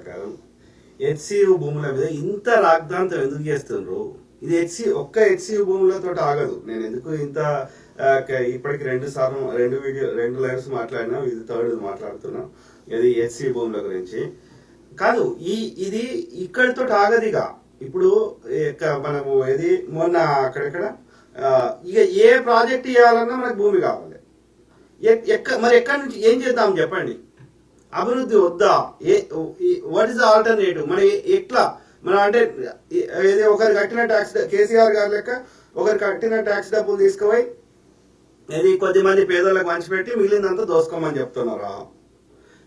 ప్రకారం హెచ్సియు భూముల మీద ఇంత రాగ్దాంతం ఎందుకు చేస్తుండ్రు? ఇది హెచ్సి ఒక్క హెచ్సియు భూములతో ఆగదు. నేను ఎందుకు ఇంత ఇప్పటికి రెండు సార్లు రెండు వీడియో రెండు లైవ్స్ మాట్లాడినా ఇది థర్డ్ మాట్లాడుతున్నా ఇది హెచ్సి భూముల గురించి. కాదు ఈ ఇది ఇక్కడితో ఆగదిగా ఇప్పుడు ఇక మనము ఇది మొన్న అక్కడెక్కడ ఇక ఏ ప్రాజెక్ట్ ఇవ్వాలన్నా మనకు భూమి కావాలి. ఎక్క మరి ఎక్కడి నుంచి ఏం చేద్దాం చెప్పండి. అభివృద్ధి వద్దా? ఏ వాట్ ఇస్ ఆల్టర్నేటివ్ మన ఎట్లా? మనం అంటే ఏదో ఒకరు కట్టిన ట్యాక్స్ కేసీఆర్ గారు లెక్క ఒకరు కట్టిన ట్యాక్స్ డబ్బులు తీసుకుపోయి ఇది కొద్ది మంది పేదలకు పంచిపెట్టి మిగిలిందంతా దోసుకోమని చెప్తున్నారా?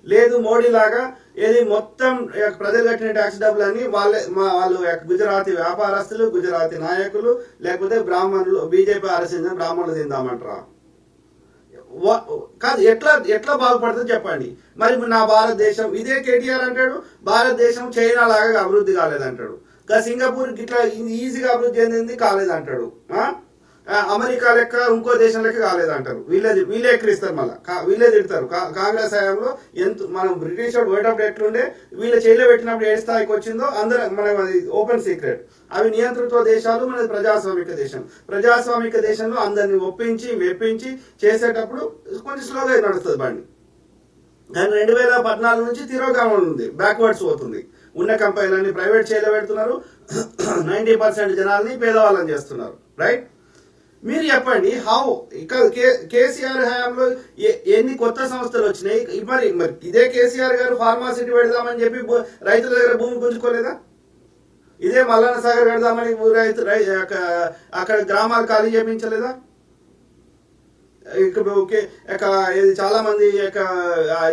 లేదు మోడీ లాగా ఏది మొత్తం ప్రజలు కట్టిన ట్యాక్స్ డబ్బులన్నీ వాళ్ళే మా వాళ్ళు గుజరాతీ వ్యాపారస్తులు గుజరాతీ నాయకులు లేకపోతే బ్రాహ్మణులు బీజేపీ ఆర్ఎస్ఎస్ బ్రాహ్మణులు తిందామంటారా? కాదు ఎట్లా ఎట్లా బాగుపడుతుందో చెప్పండి. మరి నా భారతదేశం ఇదే కేటీఆర్ అంటాడు భారతదేశం చైనా లాగా అభివృద్ధి కాలేదంటాడు. ఇంకా సింగపూర్ ఇట్లా ఈజీగా అభివృద్ధి చెందింది కాలేదంటాడు. అంటాడు ఆ, అమెరికా లెక్క ఇంకో దేశం లెక్క కాలేదంటారు. వీళ్ళే వీళ్ళే ఎక్కిరిస్తారు మళ్ళీ. వీళ్ళే తిడతారు. కాంగ్రెస్ హయాంలో ఎంత మనం బ్రిటిష్ వాడు పోయేటప్పుడు ఎట్లుండే వీళ్ళ చేతిలో పెట్టినప్పుడు ఏ స్థాయికి వచ్చిందో అందరూ మన అది ఓపెన్ సీక్రెట్. అవి నియంతృత్వ దేశాలు మనది ప్రజాస్వామిక దేశం. ప్రజాస్వామిక దేశంలో అందరిని ఒప్పించి మెప్పించి చేసేటప్పుడు కొంచెం స్లోగా నడుస్తుంది బండి. కానీ రెండు వేల పద్నాలుగు నుంచి తిరోగామం ఉంది. బ్యాక్వర్డ్స్ పోతుంది. ఉన్న కంపెనీలన్నీ ప్రైవేట్ చేయలో పెడుతున్నారు. నైంటీ పర్సెంట్ జనాల్ని పేదవాళ్ళని చేస్తున్నారు. రైట్ మీరు చెప్పండి హౌ ఇక్కడ కే- కేసీఆర్ హయాంలో ఎన్ని కొత్త సంస్థలు వచ్చినాయి? మరి మరి ఇదే కేసీఆర్ గారు ఫార్మాసిటీ పెడదామని చెప్పి రైతుల దగ్గర భూమి గుంజుకోలేదా? ఇదే మల్లన్న సాగర్ పెడదామని రైతు రై- అక్కడ గ్రామాలు ఖాళీ చేయించలేదా ఓకే ఇక ఇది చాలా మంది ఇక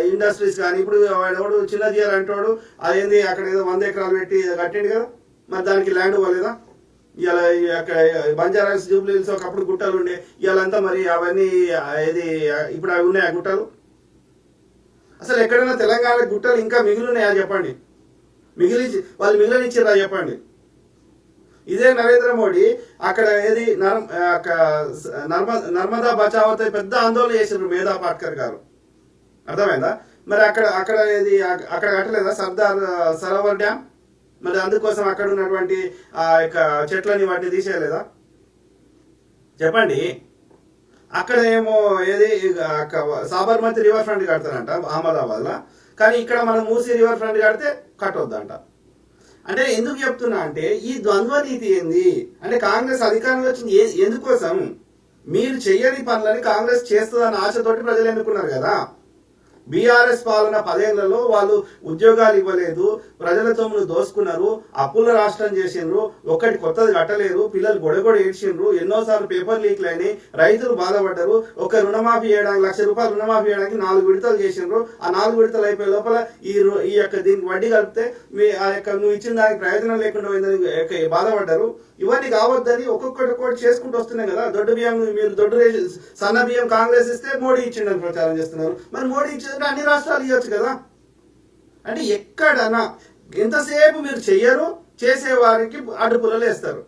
ఇండస్ట్రీస్ కానీ ఇప్పుడు వాడు చిన్న తీయాలంటాడు అదేంది అక్కడ ఏదో వంద ఎకరాలు పెట్టి కట్టిండు కదా? మరి దానికి ల్యాండ్ ఇవ్వలేదా ఇలా అక్కడ బంజారాస్ జూబ్లీ హిల్స్ ఒకప్పుడు గుట్టలు ఉండే. ఇవాళంతా మరి అవన్నీ ఇది ఇప్పుడు అవి ఉన్నాయా గుట్టలు? అసలు ఎక్కడైనా తెలంగాణ గుట్టలు ఇంకా మిగిలి ఉన్నాయా చెప్పండి? మిగిలి వాళ్ళు మిగిలినిచ్చారా చెప్పండి? ఇదే నరేంద్ర మోడీ అక్కడ ఏది నర్మ నర్మదా బచావత పెద్ద ఆందోళన చేసిండ్రు మేధా పాట్కర్ గారు. అర్థమైందా? మరి అక్కడ అక్కడ ఏది అక్కడ కట్టలేదా సర్దార్ సరోవర్ డ్యామ్? మరి అందుకోసం అక్కడ ఉన్నటువంటి ఆ యొక్క చెట్లని వాటిని తీసేయలేదా? చెప్పండి. అక్కడ ఏమో ఏది ఇక సాబర్మతి రివర్ ఫ్రంట్ కడతారంట అహ్మదాబాద్లో. కానీ ఇక్కడ మనం మూసీ రివర్ ఫ్రంట్ కడితే కట్టొద్దంట. అంటే ఎందుకు చెప్తున్నా అంటే ఈ ద్వంద్వ నీతి ఏంది? అంటే కాంగ్రెస్ అధికారంలో వచ్చింది ఎందుకోసం? మీరు చెయ్యని పనులని కాంగ్రెస్ చేస్తుందన్న ఆశతోటి ప్రజలు ఎన్నుకున్నారు కదా. బీఆర్ఎస్ పాలన పదేళ్ళలో వాళ్ళు ఉద్యోగాలు ఇవ్వలేదు ప్రజల తోములు దోసుకున్నారు అప్పుల రాష్ట్రం చేసిండ్రు ఒక్కటి కొత్తది కట్టలేరు పిల్లలు గొడగొడ ఏడ్చిండ్రు ఎన్నోసార్లు పేపర్ లీక్లు అయినాయి రైతులు బాధపడ్డారు ఒక రుణమాఫీ చేయడానికి లక్ష రూపాయలు రుణమాఫీ చేయడానికి నాలుగు విడతలు చేసిండ్రు ఆ నాలుగు విడతలు అయిపోయే లోపల ఈ ఈ యొక్క దీనికి వడ్డీ కలిపితే మీ ఆ యొక్క నువ్వు ఇచ్చిన దానికి ప్రయోజనం లేకుండా పోయిందని బాధపడ్డారు. ఇవన్నీ కావద్దని ఒక్కొక్కటి ఒక్కటి చేసుకుంటూ వస్తున్నాయి కదా. దొడ్డు బియ్యం మీరు దొడ్డు సన్న బియ్యం కాంగ్రెస్ ఇస్తే మోడీ ఇచ్చిండని ప్రచారం చేస్తున్నారు. మరి మోడీ ఇచ్చిందంటే అన్ని రాష్ట్రాలు ఇవ్వచ్చు కదా. అంటే ఎక్కడనా ఎంతసేపు మీరు చెయ్యరు చేసే వారికి అడ్డుపుల్లలు వేస్తారు.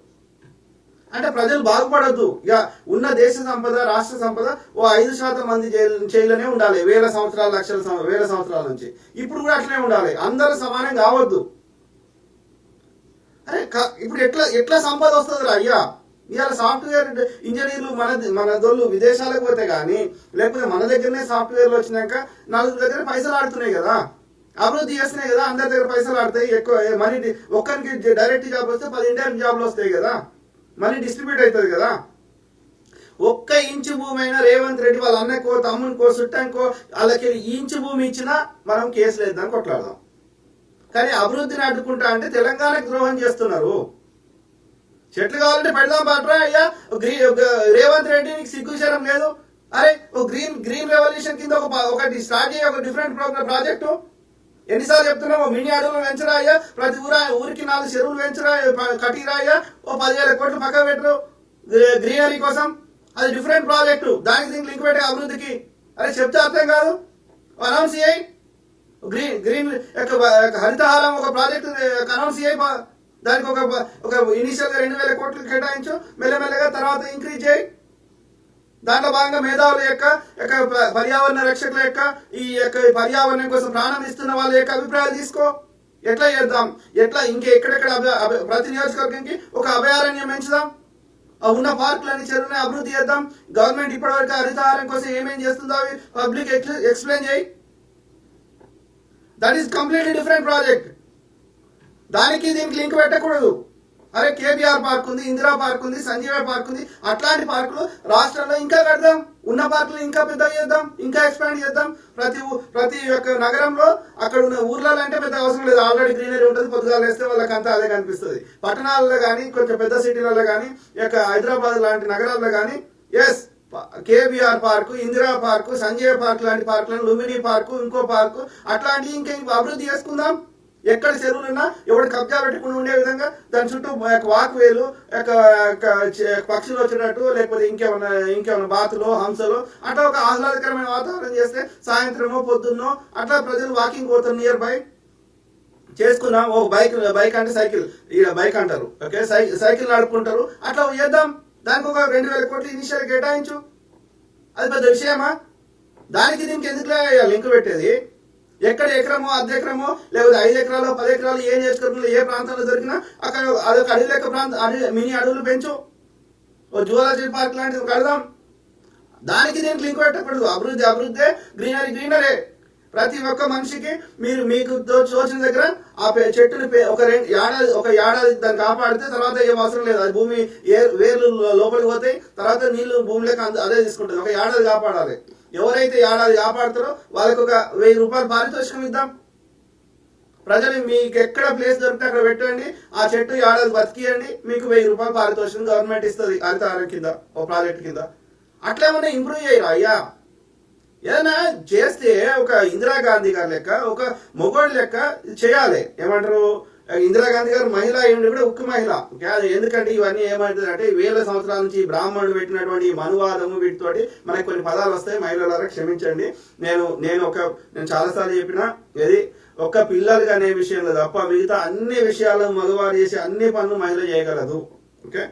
అంటే ప్రజలు బాగుపడద్దు. ఇక ఉన్న దేశ సంపద రాష్ట్ర సంపద ఓ ఐదు శాతం మంది జైలు- ఉండాలి. వేల సంవత్సరాల లక్షల వేల సంవత్సరాల నుంచి. ఇప్పుడు కూడా అట్లనే ఉండాలి. అందరూ సమానం కావద్దు. అరే ఇప్పుడు ఎట్లా ఎట్లా సంపద వస్తుంది అయ్యా? ఇవాళ సాఫ్ట్వేర్ ఇంజనీర్లు మన మన దోళ్ళు విదేశాలకు పోతే కానీ లేకపోతే మన దగ్గరనే సాఫ్ట్వేర్లు వచ్చినాక నలుగురు దగ్గర పైసలు ఆడుతున్నాయి కదా. అభివృద్ధి చేస్తున్నాయి కదా అందరి దగ్గర పైసలు ఆడతాయి ఎక్కువ మనీ ఒక్కరికి డైరెక్ట్ జాబ్ వస్తే పది ఇండైరెక్ట్ జాబ్లు వస్తాయి కదా. మనీ డిస్ట్రిబ్యూట్ అవుతుంది కదా. ఒక్క ఇంచు భూమి అయినా రేవంత్ రెడ్డి వాళ్ళ అన్నకో తమ్మునికో చుట్టానికో వాళ్ళకి ఇంచు భూమి ఇచ్చినా మనం కేసులు వేద్దాం కొట్లాడదాం. కానీ అభివృద్ధిని అడ్డుకుంటా అంటే తెలంగాణకు ద్రోహం చేస్తున్నారు. చెట్లు కావాలంటే పెడదాం పట్రా అయ్యా? గ్రీ ఒక- రేవంత్ రెడ్డి నీకు సిగ్గుచరం లేదు? అరే ఒక గ్రీన్ గ్రీన్ రెవల్యూషన్ కింద ఒక ఒకటి స్టార్ట్ చేయ ఒక డిఫరెంట్ ప్రోగ్రామ్ ప్రాజెక్టు. ఎన్నిసార్లు చెప్తున్నావు మినీ అడవులు పెంచరా అయ్యా? ప్రతి ఊర ఊరికి నాలుగు చెరువులు పెంచరా ప- కట్టిరా అయ్యా? ఓ పదివేల కోట్లు పక్క పెట్టరు గ్రీ- గ్రీనరీ కోసం. అది డిఫరెంట్ ప్రాజెక్టు. దానికి దీనికి లింక్ పెట్టే అభివృద్ధికి. అరే చెప్తే అర్థం కాదు? అనౌన్స్ చేయి. గ్రీన్ గ్రీన్ యొక్క హరితహారం ఒక ప్రాజెక్ట్ అనౌన్స్ చేయ బా- దానికి ఒక ఒక ఇనిషియల్గా రెండు వేల కోట్లు కేటాయించు. మెల్లమెల్లగా తర్వాత ఇంక్రీజ్ చేయి. దాంట్లో భాగంగా మేధావుల యొక్క యొక్క పర్యావరణ రక్షకుల యొక్క ఈ యొక్క పర్యావరణం కోసం ప్రాణం ఇస్తున్న వాళ్ళ యొక్క అభిప్రాయాలు తీసుకో. ఎట్లా చేద్దాం? ఎట్లా ఇంకా ఎక్కడెక్కడ ప్రతి నియోజకవర్గంకి ఒక అభయారణ్యం పెంచుదాం? ఆ ఉన్న పార్కులని చెరువుని అభివృద్ధి చేద్దాం. గవర్నమెంట్ ఇప్పటివరకు హరితహారం కోసం ఏమేం చేస్తుందో అవి పబ్లిక్ ఎక్స్ప్లెయిన్ చేయి. That is completely different project దానికి దీనికి లింక్ పెట్టకూడదు. అరే కేబీఆర్ పార్క్ ఉంది ఇందిరా పార్క్ ఉంది సంజీవ పార్క్ ఉంది. అట్లాంటి పార్కులు రాష్ట్రంలో ఇంకా కడదాం. ఉన్న పార్కులు ఇంకా పెద్ద చేద్దాం ఇంకా ఎక్స్పాండ్ చేద్దాం. ప్రతి ప్రతి ఒక్క నగరంలో అక్కడ ఉన్న ఊర్లలో అంటే పెద్ద అవసరం లేదు. ఆల్రెడీ గ్రీనరీ ఉంటుంది పొద్దుగాలు వేస్తే వాళ్ళకి అంతా అదే కనిపిస్తుంది. పట్టణాలలో కానీ కొంచెం పెద్ద సిటీలలో కానీ ఈ యొక్క హైదరాబాద్ లాంటి నగరాల్లో కానీ yes KBR park Indira park Sanjay park లాంటి పార్కులను లుంబిని పార్కు ఇంకో పార్కు అట్లాంటివి ఇంకా అభివృద్ధి చేసుకుందాం? ఎక్కడ చెరువులున్నా ఎవడు కబ్జా పెట్టకుండా ఉండే విధంగా దాని చుట్టూ వాక్ వేలు పక్షులు వచ్చినట్టు లేకపోతే ఇంకేమన్నా ఇంకేమన్నా బాతులు హంసలు అట్లా ఒక ఆహ్లాదకరమైన వాతావరణం చేస్తే సాయంత్రమో పొద్దున్నో అట్లా ప్రజలు వాకింగ్ పోతారు నియర్ బై చేసుకున్నాం ఓ బైక్ బైక్ అంటే సైకిల్. ఇక బైక్ అంటారు. ఓకే? సై సైకిల్ నడుపుకుంటారు. అట్లా చేద్దాం. దానికి ఒక రెండు వేల కోట్లు ఇనిషియల్ కేటాయించు. అది పెద్ద విషయమా? దానికి దీనికి ఎందుకు లింక్ పెట్టేది? ఎక్కడ ఎకరమో అర్ధ ఎకరమో లేకపోతే ఐదు ఎకరాలు పది ఎకరాలు ఏం చేసుకోవడం ఏ ప్రాంతంలో దొరికినా అక్కడ అదొక అడవి లెక్క ప్రాంతం మినీ అడవులు పెంచు. ఓ జువాలజీ పార్క్ లాంటిది కడదాం దానికి దీనికి లింక్ పెట్టకూడదు. అభివృద్ధి అభివృద్ధి గ్రీనరీ గ్రీనరీ. ప్రతి ఒక్క మనిషికి మీరు మీకు తో- తోచిన దగ్గర ఆ పే- చెట్టుని పే- ఒక రెండు ఏడాది ఒక ఏడాది దాన్ని కాపాడితే తర్వాత ఏం అవసరం లేదు. అది భూమి ఏ వేర్లు లోపలికి పోతాయి తర్వాత నీళ్ళు భూమిలోకి అదే తీసుకుంటుంది. ఒక ఏడాది కాపాడాలి. ఎవరైతే ఏడాది కాపాడుతారో వాళ్ళకి ఒక వెయ్యి రూపాయలు పారితోషికం ఇద్దాం. ప్రజలు మీకు ఎక్కడ ప్లేస్ దొరికితే అక్కడ పెట్టండి. ఆ చెట్టు ఏడాది బతికియండి. మీకు వెయ్యి రూపాయలు పారితోషికం గవర్నమెంట్ ఇస్తుంది. హరితహారం కింద ఓ ప్రాజెక్ట్ కింద. అట్లా ఏమన్నా ఇంప్రూవ్ చేయరా అయ్యా? ఏదైనా చేస్తే ఒక ఇందిరాగాంధీ గారి లెక్క ఒక మొగోడి లెక్క చేయాలి. ఏమంటారు? ఇందిరాగాంధీ గారు మహిళ ఏమిటి కూడా ఉక్కు మహిళ. అది ఎందుకంటే ఇవన్నీ ఏమవుతుంది అంటే వేల సంవత్సరాల నుంచి బ్రాహ్మణుడు పెట్టినటువంటి మనువాదము వీటితోటి మనకి కొన్ని పదాలు వస్తాయి మహిళలారా క్షమించండి. నేను నేను ఒక నేను చాలాసార్లు చెప్పిన ఏది? ఒక్క పిల్లలు అనే విషయంలో తప్ప మిగతా అన్ని విషయాలు మగవారు చేసే అన్ని పనులు మహిళ చేయగలదు. ఓకే?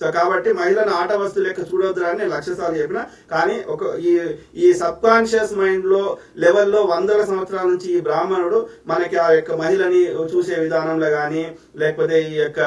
సో కాబట్టి మహిళను ఆట వస్తువు లెక్క చూడొద్దు అని నేను చెప్పిన. కానీ ఒక ఈ ఈ సబ్ కాన్షియస్ మైండ్లో లెవెల్లో వందల సంవత్సరాల నుంచి ఈ బ్రాహ్మణుడు మనకి ఆ యొక్క మహిళని చూసే విధానంలో కానీ లేకపోతే ఈ యొక్క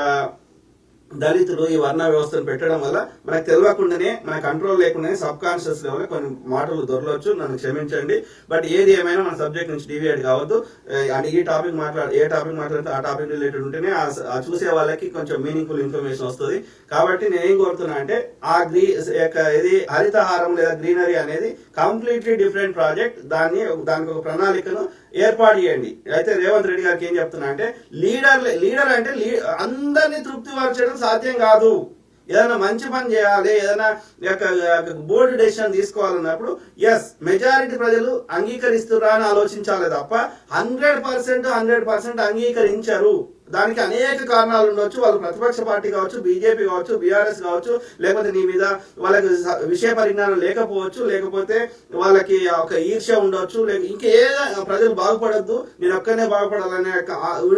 దళితులు ఈ వర్ణ వ్యవస్థను పెట్టడం వల్ల మనకు తెలియకుండానే మన కంట్రోల్ లేకుండానే సబ్ కాన్షియస్ లెవెల్ కొన్ని మాటలు దొరలవచ్చు నన్ను క్షమించండి. బట్ ఏది ఏమైనా మన సబ్జెక్ట్ నుంచి డివియేట్ కావద్దు. ఏ, అంటే ఈ టాపిక్ మాట్లాడ ఏ టాపిక్ మాట్లాడితే ఆ టాపిక్ రిలేటెడ్ ఉంటేనే ఆ ఆ చూసే వాళ్ళకి కొంచెం మీనింగ్ఫుల్ ఇన్ఫర్మేషన్ వస్తుంది. కాబట్టి నేను ఏం కోరుతున్నా అంటే ఆ గ్రీ యొక్క ఇది హరితహారం లేదా గ్రీనరీ అనేది కంప్లీట్లీ డిఫరెంట్ ప్రాజెక్ట్. దాన్ని దానికి ఒక ప్రణాళికను ఏర్పాటు చేయండి. అయితే రేవంత్ రెడ్డి గారికి ఏం చెప్తున్నా అంటే లీడర్ లీడర్ అంటే లీ- అందరినీ తృప్తిపరచడం సాధ్యం కాదు. ఏదైనా మంచి పని చేయాలి ఏదైనా బోర్డు డెసిషన్ తీసుకోవాలన్నప్పుడు ఎస్ మెజారిటీ ప్రజలు అంగీకరిస్తురా అని ఆలోచించాలి తప్ప హండ్రెడ్ పర్సెంట్ హండ్రెడ్ పర్సెంట్ అంగీకరించరు. దానికి అనేక కారణాలు ఉండొచ్చు. వాళ్ళు ప్రతిపక్ష పార్టీ కావచ్చు బీజేపీ కావచ్చు బీఆర్ఎస్ కావచ్చు లేకపోతే నీ మీద వాళ్ళకి విషయ పరిజ్ఞానం లేకపోవచ్చు లేకపోతే వాళ్ళకి ఒక ఈర్ష్య ఉండొచ్చు లేక ఇంకే ప్రజలు బాగుపడద్దు నేను ఒక్కనే బాగుపడాలనే ఒక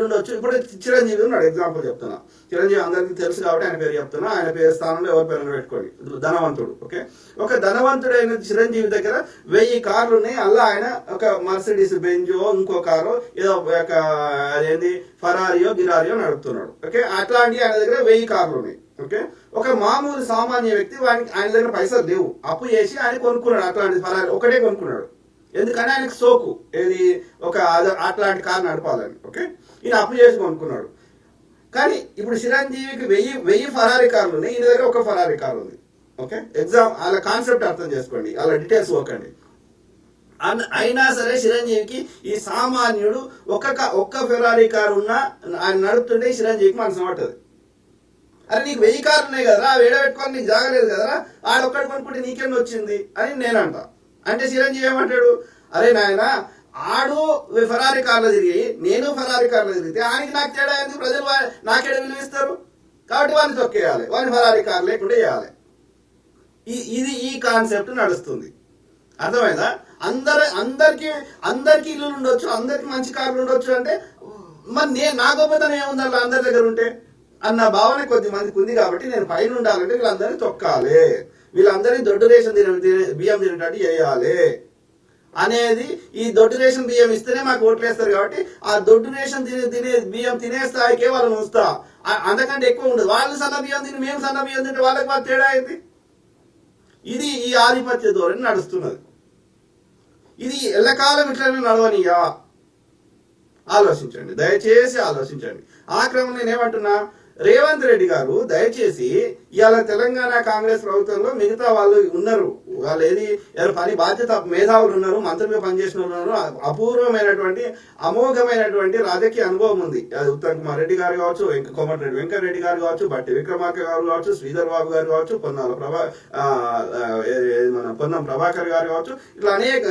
ఉండొచ్చు. ఇప్పుడు చిరంజీవి ఉన్నాడు ఎగ్జాంపుల్ చెప్తున్నా. చిరంజీవి అందరికీ తెలుసు కాబట్టి ఆయన పేరు చెప్తున్నా. ఆయన పేరు స్థానంలో ఎవరి పేరు పెట్టుకోండి. ధనవంతుడు ఓకే? ఒక ధనవంతుడైన చిరంజీవి దగ్గర వెయ్యి కార్లు ఉన్నాయి అలా ఆయన ఒక మర్సిడీస్ బెంజో ఇంకో కారు ఏదో ఒక అదేంది? ఫరారియో గిరారియో నడుపుతున్నాడు ఓకే? అట్లాంటి ఆయన దగ్గర వెయ్యి కార్లు ఉన్నాయి. ఓకే? ఒక మామూలు సామాన్య వ్యక్తి వానికి ఆయన దగ్గర పైసలు లేవు. అప్పు చేసి ఆయన కొనుక్కున్నాడు అట్లాంటి ఫలాలు. ఒకటే కొనుక్కున్నాడు. ఎందుకంటే ఆయనకు సోకు. ఏది? ఒక అట్లాంటి కారు నడపాలని. ఓకే? ఈయన అప్పు చేసి కొనుక్కున్నాడు. కానీ ఇప్పుడు చిరంజీవికి వెయ్యి వెయ్యి ఫరారీ కార్లు ఉన్నాయి. ఈయన దగ్గర ఒక ఫరారీ కార్ ఉంది. ఓకే? ఎగ్జామ్ అలా కాన్సెప్ట్ అర్థం చేసుకోండి. అలా డీటెయిల్స్ ఓకండి. అయినా సరే చిరంజీవికి ఈ సామాన్యుడు ఒక్క కా- ఒక్క ఫెరారీ కారు ఉన్నా ఆయన నడుపుతుంటే చిరంజీవికి మనసు పట్టదు. అరే నీకు వెయ్యి కార్లు ఉన్నాయి కదరా వేడబెట్టుకొని నీకు జాగలేదు కదరా ఆడొక్కడి కొనుక్కుంటే నీకేం వచ్చింది అని నేనంట. అంటే చిరంజీవి ఏమంటాడు? అరే నాయన ఆడు ఫెరారీ కార్లో తిరిగి నేను ఫెరారీ కార్లో తిరిగితే ఆయనకి నాకు తేడా ఏంది ప్రజలు నాకేడ విలువిస్తారు కాబట్టి వాడిని తొక్కేయాలి. వాడిని ఫెరారీ కార్ లేకుండా వేయాలి. ఇది ఈ కాన్సెప్ట్ నడుస్తుంది. అర్థమైందా? అందరి అందరికి అందరికి ఇల్లు ఉండొచ్చు అందరికి మంచి కార్లు ఉండొచ్చు అంటే మరి నేను నా గొప్పతనం ఏముంది అలా అందరి దగ్గర ఉంటే? అన్న భావన కొద్ది మందికి ఉంది కాబట్టి నేను పైన ఉండాలంటే వీళ్ళందరినీ తొక్కాలి. వీళ్ళందరినీ దొడ్డు రేషన్ తినే- బియ్యం తినేటట్టు చేయాలి. అనేది ఈ దొడ్డు రేషన్ బియ్యం ఇస్తేనే మాకు ఓట్లు వేస్తారు కాబట్టి ఆ దొడ్డు రేషన్ తినే తినే బియ్యం తినే స్థాయికే వాళ్ళని ఉంచుతా. అంతకంటే ఎక్కువ ఉండదు. వాళ్ళు సన్న బియ్యం తిని మేము సన్న బియ్యం తింటే వాళ్ళకి మాకు తేడా అయింది ఇది ఈ ఆధిపత్య ధోరణి నడుస్తున్నది. ఇది ఎల్లకాలం ఇట్లనే నడవనియా ఆలోచించండి దయచేసి ఆలోచించండి. ఆ క్రమం నేనేమంటున్నా? రేవంత్ రెడ్డి గారు దయచేసి ఇవాళ తెలంగాణ కాంగ్రెస్ ప్రభుత్వంలో మిగతా వాళ్ళు ఉన్నారు. వాళ్ళు ఏది ఎవరు పని బాధ్యత మేధావులు ఉన్నారు మంత్రులుగా పనిచేసిన ఉన్నారు. అపూర్వమైనటువంటి అమోఘమైనటువంటి రాజకీయ అనుభవం ఉంది. అది ఉత్తమ్ కుమార్ రెడ్డి గారు కావచ్చు వెంక కోమటిరెడ్డి వెంకటరెడ్డి గారు కావచ్చు బట్టి విక్రమార్క గారు కావచ్చు శ్రీధర్ బాబు గారు కావచ్చు పొన్నాల ప్రభా మన పొన్నం ప్రభాకర్ గారు కావచ్చు ఇట్లా అనేక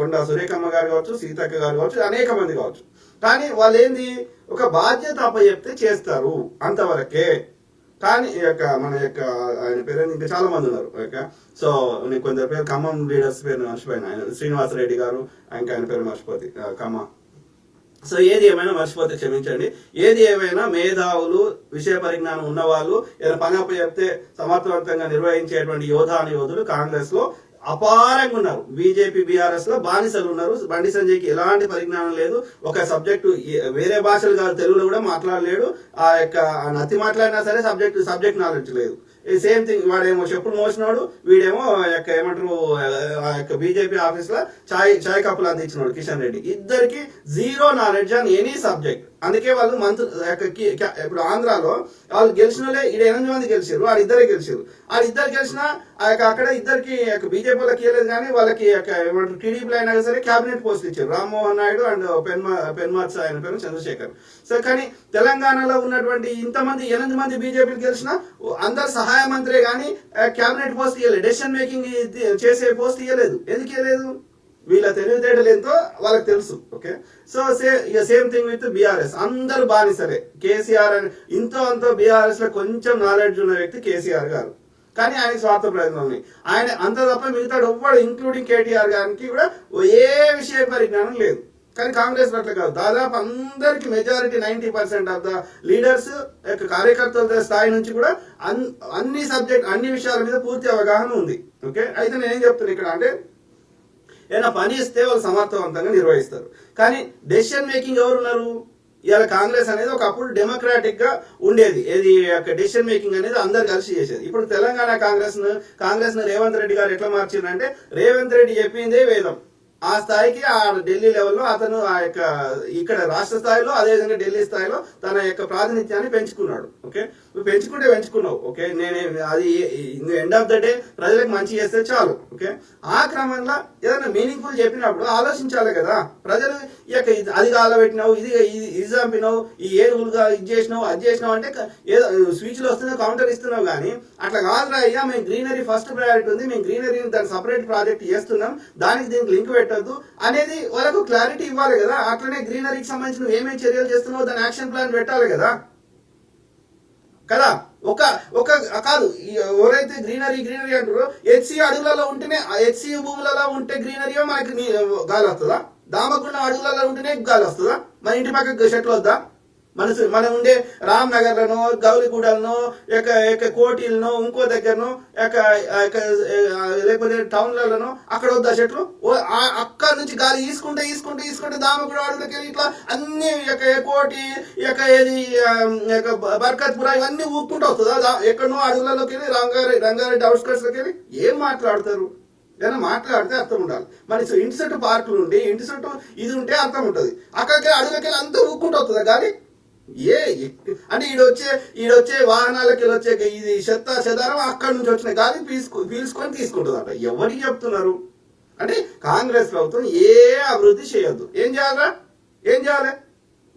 కొండ సురేఖమ్మ గారు కావచ్చు సీతక్క గారు కావచ్చు అనేక మంది కావచ్చు. కానీ వాళ్ళు ఏంది ఒక బాధ్యత అప్పచెప్తే చేస్తారు అంతవరకే. కానీ ఈ యొక్క మన యొక్క ఆయన పేరు ఇంకా చాలా మంది ఉన్నారు ఓకే? సో నేను కొందరు పేరు ఖమ్మం లీడర్స్ పేరు మర్చిపోయిన. ఆయన శ్రీనివాసరెడ్డి గారు ఇంకా ఆయన పేరు మర్చిపోతే ఖమ్మ. సో ఏది ఏమైనా మర్చిపోతే క్షమించండి. ఏది ఏమైనా మేధావులు విషయ పరిజ్ఞానం ఉన్నవాళ్ళు ఏదైనా పని అప్పు చెప్తే సమర్థవంతంగా నిర్వహించేటువంటి యోధాను యోధులు కాంగ్రెస్లో అపారంగా ఉన్నారు. బీజేపీ బీఆర్ఎస్లో బానిసలు ఉన్నారు. బండి సంజయ్కి ఎలాంటి పరిజ్ఞానం లేదు. ఒక సబ్జెక్టు వేరే భాషలు కాదు తెలుగులో కూడా మాట్లాడలేడు. ఆ యొక్క నతి మాట్లాడినా సరే సబ్జెక్ట్ సబ్జెక్ట్ నాలెడ్జ్ లేదు. సేమ్ థింగ్ వాడేమో చెప్పులు మోసినాడు వీడేమో ఆ యొక్క ఏమంటారు ఆ యొక్క బీజేపీ ఆఫీస్లో చాయ్ చాయ్ కప్పులు అందించినాడు కిషన్ రెడ్డి. ఇద్దరికి zero knowledge on any subject. అందుకే వాళ్ళు మంత్రి కి- ఇప్పుడు ఆంధ్రాలో వాళ్ళు గెలిచిన వాళ్ళే ఈడ ఎనిమిది మంది గెలిచారు వాళ్ళు ఇద్దరే గెలిచారు వాళ్ళు ఇద్దరు గెలిచినా ఆ యొక్క అక్కడ ఇద్దరికి బీజేపీ వాళ్ళకి ఇవ్వలేదు కానీ వాళ్ళకి ఏమంటారు టీడీపీలో అయినా సరే క్యాబినెట్ పోస్ట్ ఇచ్చారు. రామ్మోహన్ నాయుడు అండ్ పెన్మా పెన్మార్స్ ఆయన పేరు చంద్రశేఖర్. సో కానీ తెలంగాణలో ఉన్నటువంటి ఇంతమంది ఎనిమిది మంది బీజేపీకి గెలిచినా అందరు సహాయ మంత్రే కానీ క్యాబినెట్ పోస్ట్ ఇవ్వలేదు డెసిషన్ మేకింగ్ చేసే పోస్ట్ ఇవ్వలేదు ఎందుకు ఇవ్వలేదు వీళ్ళ తెలివితేటలు వాళ్ళకి తెలుసు ఓకే? సో సే ఇక సేమ్ థింగ్ విత్ బీఆర్ఎస్. అందరు బానిసరే కేసీఆర్ అని ఇంతో అంతో బీఆర్ఎస్లో కొంచెం నాలెడ్జ్ ఉన్న వ్యక్తి కేసీఆర్ గారు. కానీ ఆయన స్వార్థ ప్రయత్నం ఉన్నాయి ఆయన అంత తప్ప మిగతా ఎవ్వడు ఇంక్లూడింగ్ కేటీఆర్ గారికి కూడా ఏ విషయ పరిజ్ఞానం లేదు. కానీ కాంగ్రెస్ అట్లా కాదు. దాదాపు అందరికి majority ninety percent of the leaders యొక్క కార్యకర్తల స్థాయి నుంచి కూడా అన్- అన్ని సబ్జెక్ట్ అన్ని విషయాల మీద పూర్తి అవగాహన ఉంది. ఓకే? అయితే నేనేం చెప్తున్నాను ఇక్కడ అంటే ఏదైనా పని ఇస్తే వాళ్ళు సమర్థవంతంగా నిర్వహిస్తారు. కానీ డెసిషన్ మేకింగ్ ఎవరున్నారు? ఇవాళ కాంగ్రెస్ అనేది ఒకప్పుడు డెమోక్రాటిక్గా ఉండేది. ఏది యొక్క డెసిషన్ మేకింగ్ అనేది అందరు కలిసి చేసేది. ఇప్పుడు తెలంగాణ కాంగ్రెస్ను కాంగ్రెస్ను రేవంత్ రెడ్డి గారు ఎట్లా మార్చిందంటే రేవంత్ రెడ్డి చెప్పిందే వేదం. ఆ స్థాయికి ఆ ఢిల్లీ లెవెల్లో అతను ఆ యొక్క ఇక్కడ రాష్ట్ర స్థాయిలో అదేవిధంగా ఢిల్లీ స్థాయిలో తన యొక్క ప్రాతినిధ్యాన్ని పెంచుకున్నాడు. ఓకే? నువ్వు పెంచుకుంటే పెంచుకున్నావు ఓకే? నేను అది ఎండ్ ఆఫ్ ద డే ప్రజలకు మంచి చేస్తే చాలు ఓకే? ఆ క్రమంలో ఏదైనా మీనింగ్ఫుల్ చెప్పినప్పుడు ఆలోచించాలి కదా. ప్రజలు ఇక ఇది- అది కాలబెట్టినావు ఇది ఇది ఇది చంపినావు ఈ ఏ రూల్గా ఇది చేసినావు అది చేసినావు అంటే ఏదో స్విచ్లు వస్తుందో కౌంటర్ ఇస్తున్నావు కానీ అట్లా కాదురా అయ్యా మేము గ్రీనరీ ఫస్ట్ ప్రయారిటీ ఉంది మేము గ్రీనరీ దాని సపరేట్ ప్రాజెక్ట్ చేస్తున్నాం దానికి దీనికి లింక్ పెట్టద్దు అనేది వాళ్ళకు క్లారిటీ ఇవ్వాలి కదా. అట్లనే గ్రీనరీకి సంబంధించి నువ్వు ఏమేమి చర్యలు చేస్తున్నావు దాని యాక్షన్ ప్లాన్ పెట్టాలి కదా. కదా? ఒక ఒక కాదు ఎవరైతే గ్రీనరీ గ్రీనరీ అంటారో హెచ్సి అడవులలో ఉంటేనే హెచ్సి భూములలో ఉంటే గ్రీనరీయో మనకి గాలి వస్తుందా? దామకుండా అడవులలో ఉంటేనే గాలి వస్తుందా? మన ఇంటి పక్కకు చెట్లు వద్దా? మనసు మనం ఉండే రామ్ నగర్లను గౌలిగూడలను యొక్క యొక్క కోటిలను ఇంకో దగ్గరను యొక్క లేకపోతే టౌన్లలోనో అక్కడ వద్దా చెట్లు? ఓ, ఆ- అక్కడ నుంచి గాలి తీసుకుంటే తీసుకుంటే తీసుకుంటే దామగూడ అడవులకి ఇట్లా అన్ని యొక్క కోటి యొక్క ఏది యొక్క బర్కత్పుర ఇవన్నీ ఊపుకుంటూ వస్తుందా? ఎక్కడనో అడవులలోకి వెళ్ళి రంగారెడ్డి రంగారెడ్డి అవుట్స్కట్స్లోకి వెళ్ళి ఏం మాట్లాడతారు? ఏదైనా మాట్లాడితే అర్థం ఉండాలి. మరి ఇంటి చుట్టూ పార్కులు ఉండి ఇంటి చుట్టూ ఇది ఉంటే అర్థం ఉంటుంది. అక్కడికి అడవులకి వెళ్ళి అంతా ఊపుకుంటూ వస్తుందా గాలి? ఏ? అంటే ఈడొచ్చే ఈడొచ్చే వాహనాలకి వచ్చే ఇది చెత్త చెదారం అక్కడి నుంచి వచ్చిన గాలి పీల్చుకు పీల్చుకొని తీసుకుంటుందంట. ఎవరికి చెప్తున్నారు? అంటే కాంగ్రెస్ ప్రభుత్వం ఏ అభివృద్ధి చేయొద్దు. ఏం చేయాలరా? ఏం చేయాలి?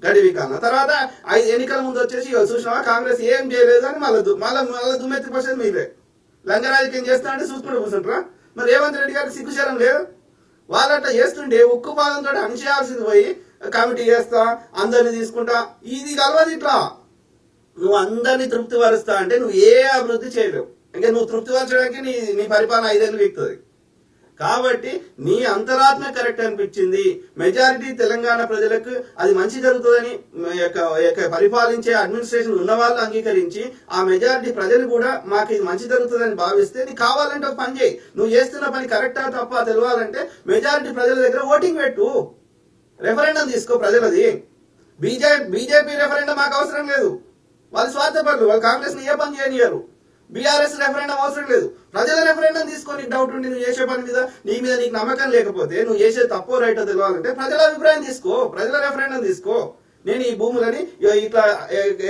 గడివి కన్నా తర్వాత ఐదు ఎన్నికల ముందు వచ్చేసి చూసినావా? కాంగ్రెస్ ఏం చేయలేదు అని మళ్ళీ దు- మళ్ళీ మళ్ళీ దుమ్మెత్తి పర్సెంట్ మీరే లంగరాజకీయం చేస్తా అంటే చూసుకుంటూ కూర్చుంటారా? మరి రేవంత్ రెడ్డి గారికి సిగ్గుచరం లేదు. వాళ్ళట్లా చేస్తుంటే ఉక్కు పాదంతో అణిచేయాల్సింది పోయి కమిటీ చేస్తా అందరిని తీసుకుంటా ఇది కలవదు ఇట్లా. నువ్వు అందరినీ తృప్తి పరుస్తా అంటే నువ్వు ఏ అభివృద్ధి చేయలేవు. ఇంకా నువ్వు తృప్తి పరచడానికి నీ నీ పరిపాలన ఐదేళ్ళు వీక్తుంది. కాబట్టి నీ అంతరాత్మ కరెక్ట్ అనిపించింది. మెజారిటీ తెలంగాణ ప్రజలకు అది మంచి జరుగుతుందని యొక్క యొక్క పరిపాలించే అడ్మినిస్ట్రేషన్ ఉన్న వాళ్ళు అంగీకరించి ఆ మెజారిటీ ప్రజలు కూడా మాకు ఇది మంచి జరుగుతుందని భావిస్తే నీకు కావాలంటే ఒక పని చేయి. నువ్వు చేస్తున్న పని కరెక్టా తప్ప తెలియాలంటే మెజారిటీ ప్రజల దగ్గర ఓటింగ్ పెట్టు. రెఫరెండం తీసుకో ప్రజలది. బీజే బీజేపీ రెఫరెండం మాకు అవసరం లేదు. వాళ్ళు స్వార్థపరులు వాళ్ళు కాంగ్రెస్ ఏ పని చేయనియరు బీఆర్ఎస్ రెఫరెండం అవసరం లేదు. ప్రజల రెఫరెండం తీసుకొని డౌట్ ఉండి నువ్వు చేసే పని మీద నీ మీద నీకు నమ్మకం లేకపోతే నువ్వు చేసే తప్పు రైటో తెలియాలంటే ప్రజల అభిప్రాయం తీసుకో. ప్రజల రెఫరెండం తీసుకో. నేను ఈ భూములని ఇట్లా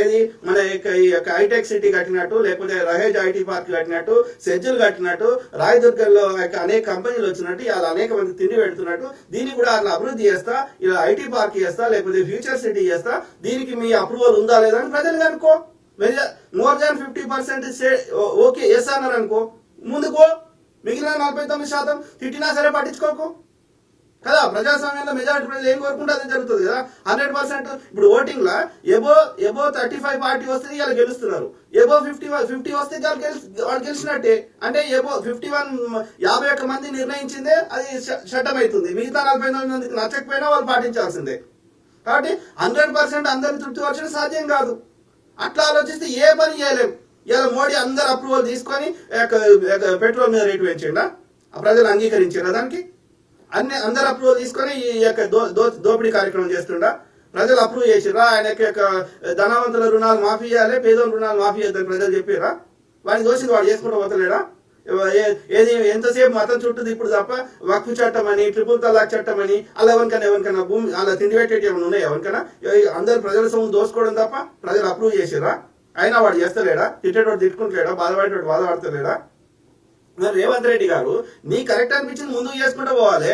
ఏది మన ఈ యొక్క హైటెక్ సిటీ కట్టినట్టు లేకపోతే రహేజ్ ఐటీ పార్క్ కట్టినట్టు సెజ్జులు కట్టినట్టు రాయదుర్గంలో యొక్క అనేక కంపెనీలు వచ్చినట్టు ఇలా అనేక మంది తిండి పెడుతున్నట్టు దీన్ని కూడా అట్లా అభివృద్ధి చేస్తా ఇలా ఐటీ పార్క్ చేస్తా లేకపోతే ఫ్యూచర్ సిటీ చేస్తా దీనికి మీ అప్రూవల్ ఉందా లేదా అని ప్రజలు అనుకో more than fifty percent okay yes అన్నారు అనుకో ముందుకో మిగిలిన నలభై తొమ్మిది శాతం తిట్టినా సరే పట్టించుకోకు. కదా ప్రజాస్వామ్యంలో మెజారిటీ ప్రజలు ఏం కోరుకుంటే అదే జరుగుతుంది కదా. హండ్రెడ్ పర్సెంట్ ఇప్పుడు ఓటింగ్లో above above thirty five party వస్తే వాళ్ళు గెలుస్తున్నారు. ఎబో ఫిఫ్టీ ఫిఫ్టీ వస్తే వాళ్ళు గెలిచినట్టే. అంటే ఎబో ఫిఫ్టీ వన్ యాభై ఒక్క మంది నిర్ణయించిందే అది చ- అవుతుంది మిగతా నలభై తొమ్మిది మందికి నచ్చకపోయినా వాళ్ళు పాటించాల్సిందే. కాబట్టి హండ్రెడ్ పర్సెంట్ అందరిని తృప్తి వచ్చిన సాధ్యం కాదు. అట్లా ఆలోచిస్తే ఏ పని చేయలేం. ఇలా మోడీ అందరు అప్రూవల్ తీసుకొని పెట్రోల్ మీద రేటు పెంచిండా? ఆ ప్రజలు అంగీకరించారా దానికి? అన్ని అందరు అప్రూవల్ తీసుకొని ఈ యొక్క దో దోపిడీ కార్యక్రమం చేస్తుండా? ప్రజలు అప్రూవ్ చేసిరా ఆయనకి యొక్క ధనవంతుల రుణాలు మాఫీ చేయాలి పేదల రుణాలు మాఫీ చేద్దని ప్రజలు చెప్పారా వాడిని దోషింది వాడు చేసుకుంటూ పోతలేడా? ఏది ఎంతసేపు మతం చుట్టూ ఇప్పుడు తప్ప? వక్ఫ్ చట్టం అని ట్రిపుల్ తలాక్ చట్టం అని అలా ఎవరికైనా ఎవరికైనా భూమి అలా తిండి పెట్టేటి ఏమైనా ఉన్నాయి ఎవరికైనా? అందరు ప్రజల సొమ్ము దోసుకోవడం తప్ప ప్రజలు అప్రూవ్ చేసిరా అయినా వాడు చేస్తలేడా? తిట్టేటోడు తిట్టుకుంటలేడా? బాధపడేటోడు బాధపడతలేడా? రేవంత్ రెడ్డి గారు నీ కరెక్ట్ అనిపించింది ముందుకు చేసుకుంటూ పోవాలి.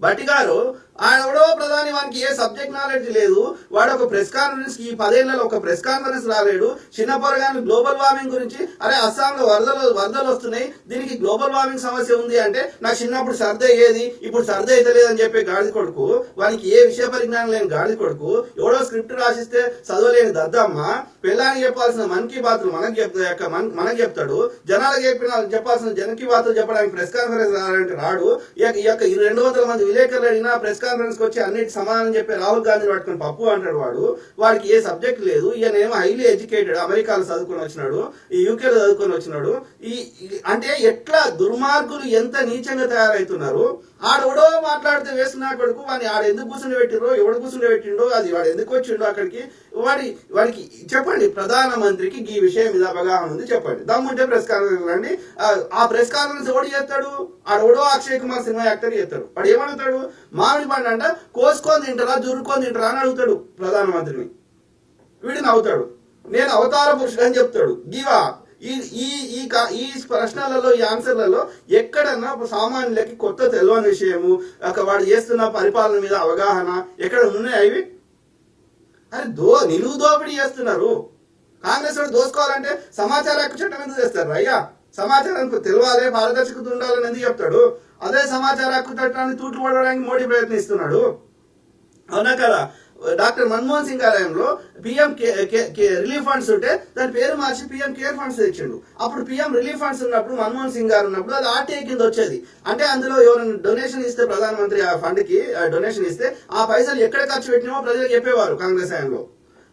బట్టి గారు ఆయన ఎవడో ప్రధాని వానికి ఏ సబ్జెక్ట్ నాలెడ్జ్ లేదు. వాడు ఒక ప్రెస్ కాన్ఫరెన్స్ ఈ పదేళ్ళలో ఒక ప్రెస్ కాన్ఫరెన్స్ రాలేడు. చిన్న పొరగాని గ్లోబల్ వార్మింగ్ గురించి అరే అస్సాంలో వరదలు వరదలు వస్తున్నాయి. దీనికి గ్లోబల్ వార్మింగ్ సమస్య ఉంది అంటే నాకు చిన్నప్పుడు సర్ది అయ్యేది ఇప్పుడు సర్ది అయితే అని చెప్పే గాడి కొడుకు వానికి ఏ విషయ పరిజ్ఞానం లేని గాడి కొడుకు ఎవడో స్క్రిప్ట్ రాసిస్తే చదవలేని దద్దమ్మ పిల్లానికి చెప్పాల్సిన మన్ కీ బాతులు మనకు చెప్తా మనకు చెప్తాడు. జనాలకు చెప్పిన చెప్పాల్సిన జన్ కీ బాతులు చెప్పడానికి ప్రెస్ కాన్ఫరెన్స్ రాలంటే రాడు. ఈ యొక్క- ఈ రెండు వందల మంది విలేకరులు అడిగినా ప్రెస్ కాన్ఫరెన్స్ వచ్చి అన్నిటి సమానం చెప్పే రాహుల్ గాంధీని పట్టుకుని పప్పు అంటాడు వాడు. వాడికి ఏ సబ్జెక్ట్ లేదు. ఈయన ఏమో హైలీ ఎడ్యుకేటెడ్ అమెరికాలో చదువుకొని వచ్చినాడు ఈ యూకేలో చదువుకొని వచ్చినాడు. ఈ- అంటే ఎట్లా దుర్మార్గులు ఎంత నీచంగా తయారవుతున్నారు ఆడెవడో మాట్లాడితే వేస్తున్నా కొడుకు వాడిని ఆడ ఎందుకు కూర్చుని పెట్టిండో ఎవడు కూర్చుని పెట్టిండో అది వాడు ఎందుకు వచ్చిండో అక్కడికి వాడి వాడికి చెప్పండి. ప్రధానమంత్రికి ఈ విషయం మీద అవగాహన ఉంది చెప్పండి. దమ్ముంటే ప్రెస్ కాన్ఫరెన్స్ రండి. ఆ- ప్రెస్ కాన్ఫరెన్స్ ఎవడు చేస్తాడు? ఆడెవడో అక్షయ్ కుమార్ సినిమా యాక్టర్ చేస్తాడు. వాడు ఏమడుగుతాడు? మామిడి పండు అంట కోసుకొని తింటారా జురుకొని తింటారా అని అడుగుతాడు ప్రధానమంత్రిని వీడిని అవుతాడు నేను అవతార పురుషుడు అని చెప్తాడు. గివా ఈ ఈ ఈ ఈ ప్రశ్నలలో ఈ ఆన్సర్లలో ఎక్కడన్నా సామాన్యులకి కొత్త తెలియని విషయము ఒక వాడు చేస్తున్న పరిపాలన మీద అవగాహన ఎక్కడ ఉన్నాయి అవి? అరే దో నిలువు దోపిడీ చేస్తున్నారు. కాంగ్రెస్ వాడు దోసుకోవాలంటే సమాచార హక్కు చట్టం ఎందుకు చేస్తారు? అయ్యా సమాచారం తెలియాలి? పారదర్శకత ఉండాలని ఎందుకు చెప్తాడు? అదే సమాచార హక్కు చట్టాన్ని తూట్లు పడడానికి మోడీ ప్రయత్నిస్తున్నాడు. అవునా కదా? డాక్టర్ మన్మోహన్ సింగ్ ఆలయంలో పిఎం రిలీఫ్ ఫండ్స్ ఉంటే దాని పేరు మార్చి పిఎం కేర్ ఫండ్స్ తెచ్చిండు. అప్పుడు పిఎం రిలీఫ్ ఫండ్స్ ఉన్నప్పుడు మన్మోహన్ సింగ్ గారు ఉన్నప్పుడు అది ఆర్టీఐ కింద వచ్చేది. అంటే అందులో ఎవరైనా డొనేషన్ ఇస్తే ప్రధానమంత్రి ఆ ఫండ్కి డొనేషన్ ఇస్తే ఆ పైసలు ఎక్కడ ఖర్చు పెట్టినామో ప్రజలకు చెప్పేవారు కాంగ్రెస్ హయాంలో.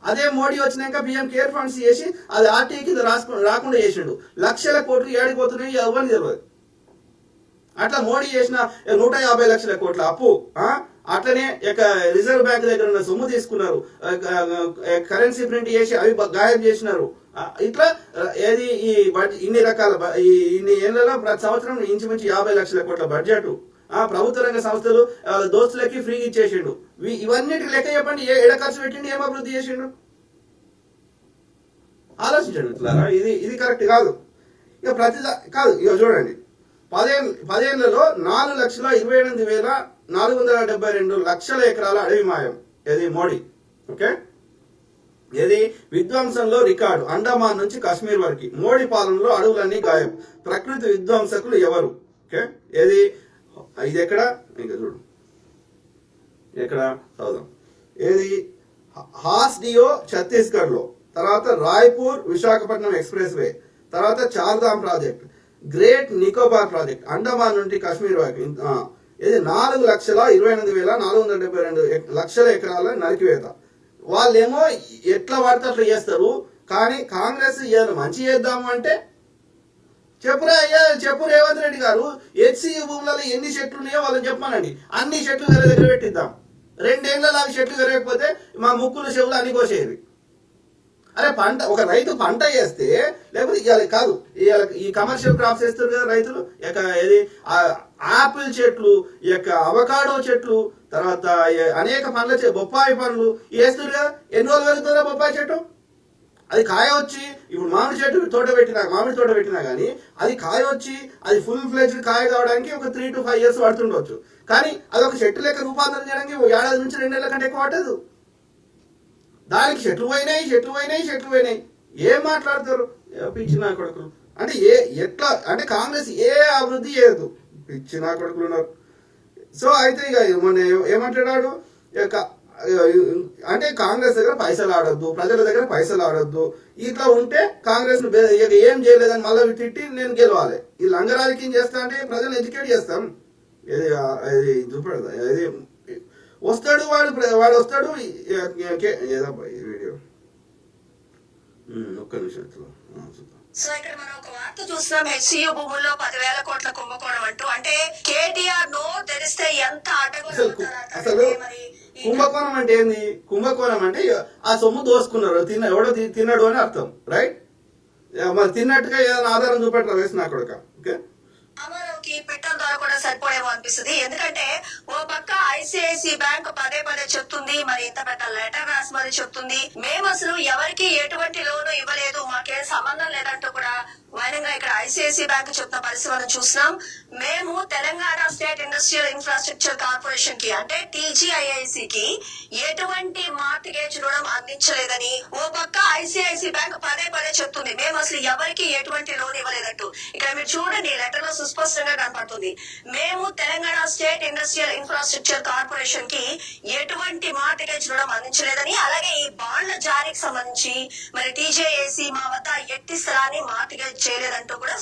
అదే మోడీ వచ్చినాక పిఎం కేర్ ఫండ్స్ చేసి అది ఆర్టీఐ కింద రాకుండా చేసిండు. లక్షల కోట్లు ఏడిపోతున్నాయి ఎవరిని తెలియదు అట్లా మోడీ చేసిన నూట యాభై లక్షల కోట్ల అప్పు ఆ? అట్లనే ఇక రిజర్వ్ బ్యాంక్ దగ్గర ఉన్న సొమ్ము తీసుకున్నారు. కరెన్సీ ప్రింట్ చేసి అవి గాయం చేసినారు. ఇట్లా ఏది ఈ ఇన్ని రకాల ఈ ఇన్ని ఏళ్ళలో ప్రతి సంవత్సరం ఇంచుమించు యాభై లక్షల కోట్ల బడ్జెట్. ఆ ప్రభుత్వ రంగ సంస్థలు వాళ్ళ దోస్తులకి ఫ్రీ ఇచ్చేసిండు. వీ- లెక్క చెప్పండి ఏ ఎడ ఖర్చు పెట్టిండు ఏం అభివృద్ధి చేసిండు? ఆలోచించండి ఇట్లా ఇది ఇది కరెక్ట్ కాదు. ఇక ప్రతి కాదు ఇక చూడండి. పదేళ్ళు పదేళ్ళలో నాలుగు లక్షల ఇరవై ఎనిమిది వేల నాలుగు వందల డెబ్బై రెండు లక్షల ఎకరాల అడవి మాయం. ఇది మోడీ? ఓకే? ఇది విధ్వంసంలో రికార్డు అండమాన్ నుంచి కాశ్మీర్ వరకు. మోడీ పాలనలో అడవులన్నీ గాయం. ప్రకృతి విధ్వంసకులు ఎవరు? ఓకే? ఏది? ఇది ఎక్కడ? ఇంకా చూడు. ఎక్కడ? చదుదాం ఏది? హాస్ డియో ఛత్తీస్గఢ్లో తర్వాత రాయ్పూర్ విశాఖపట్నం ఎక్స్ప్రెస్ వే తర్వాత Chardham project. Great Nicobar project Andaman నుండి కాశ్మీర్ వరకు. ఇది నాలుగు లక్షల ఇరవై ఎనిమిది వేల నాలుగు వందల డెబ్బై రెండు లక్షల ఎకరాల నరికివేత. వాళ్ళేమో ఎట్లా పడితే అట్లా చేస్తారు కానీ కాంగ్రెస్ ఏదైనా మంచి చేద్దాము అంటే. చెప్పురా అయ్యా చెప్పు రేవంత్ రెడ్డి గారు హెచ్సి భూములలో ఎన్ని చెట్లు ఉన్నాయో వాళ్ళని చెప్పానండి అన్ని చెట్లు దగ్గర దగ్గర పెట్టిద్దాం. రెండేళ్ళ లాగా చెట్లు పెరగకపోతే మా ముక్కులు చెవులు అన్ని కోసేవి. అరే పంట ఒక రైతు పంట వేస్తే లేకపోతే ఇవాళ కాదు ఇవాళ ఈ కమర్షియల్ క్రాప్స్ వేస్తారు కదా రైతులు ఇక ఏది ఆపిల్ చెట్లు ఈ యొక్క అవకాడో చెట్లు తర్వాత అనేక పండ్ల బొప్పాయి పండ్లు వేస్తారు కదా ఎన్ని రోజులు పెరుగుతుందా బొప్పాయి చెట్టు? అది కాయ వచ్చి ఇప్పుడు మామిడి చెట్టు తోట పెట్టినా మామిడి తోట పెట్టినా కానీ అది కాయ వచ్చి అది ఫుల్ ఫ్లెజ్డ్ కాయ కావడానికి ఒక త్రీ టు ఫైవ్ ఇయర్స్ పడుతుండొచ్చు కానీ అది ఒక చెట్టు లెక్క రూపాంతరం చేయడానికి ఒక ఏడాది నుంచి రెండేళ్ళ కంటే ఎక్కువ పట్టదు. దానికి చెట్లు పోయినాయి చెట్లు పోయినాయి చెట్లు పోయినాయి ఏం మాట్లాడతారు పిచ్చిన కొడుకులు. అంటే ఏ ఎట్లా అంటే కాంగ్రెస్ ఏ అభివృద్ధి చేయదు. పిచ్చిన కొడుకులు ఉన్నారు. సో అయితే ఇక మొన్న ఏ- ఏమంటున్నాడు? ఇక అంటే కాంగ్రెస్ దగ్గర పైసలు ఆడొద్దు ప్రజల దగ్గర పైసలు ఆడొద్దు. ఇట్లా ఉంటే కాంగ్రెస్ను ఇక ఏం చేయలేదని మళ్ళీ తిట్టి నేను గెలవాలి. ఈ లంగరాజకీయం చేస్తా అంటే ప్రజలు ఎడ్యుకేట్ చేస్తాం. ఇది ఇది చూపడదా ఇది వస్తాడు వాడు వాడు వస్తాడు. వీడియో. ఒక్క నిమిషం. సో ఇక్కడ మనం ఒక వార్త చూస్తున్నాం. హెచ్సియు భూముల్లో పదివేల కోట్ల కుంభకోణం అంటూ. అంటే కేటీఆర్ నో తెలిస్తే ఎంత అసలు కుంభకోణం అంటే ఏంది? కుంభకోణం అంటే ఆ సొమ్ము దోసుకున్నారు. తిన్న ఎవడో తిన్నాడు అని అర్థం. రైట్? మరి తిన్నట్టుగా ఏదైనా ఆధారం చూపెట్టరా వేసి నా కొడుక? ఓకే? పెట్టడం ద్వారా కూడా సరిపోయేమో అనిపిస్తుంది. ఎందుకంటే ఓ పక్క ఐసిఐసి బ్యాంక్ పదే పదే చెప్తుంది మరి ఇంత పెద్ద లెటర్ రాసి మరి చెప్తుంది. మేము అసలు ఎవరికి ఎటువంటి లోను ఇవ్వలేదు మాకేం సంబంధం లేదంటూ కూడా మైనంగా ఇక్కడ ఐసిఐసి బ్యాంక్ చెప్తున్న పరిస్థితి చూసినాం. మేము తెలంగాణ స్టేట్ ఇండస్ట్రియల్ ఇన్ఫ్రాస్ట్రక్చర్ కార్పొరేషన్కి అంటే టీజీఐఐసి కి ఎటువంటి మార్టిగేజ్ రుణం అందించలేదని ఓ పక్క ఐసిఐసి బ్యాంక్ పదే పదే చెప్తుంది. మేము అసలు ఎవరికి ఎటువంటి లోన్ ఇవ్వలేదంటూ. ఇక్కడ మీరు చూడండి లెటర్లో సుస్పష్టంగా కనపడుతుంది. మేము తెలంగాణ స్టేట్ ఇండస్ట్రియల్ ఇన్ఫ్రాస్ట్రక్చర్ కార్పొరేషన్కి ఎటువంటి మార్టిగేజ్ రుణం అందించలేదని అలాగే ఈ బాండ్ల జారీకి సంబంధించి మరి టీజేఏసీ మా వద్ద ఎట్టి స్థలాన్ని మార్టిగేజ్ చేయలేదంటూ కూడా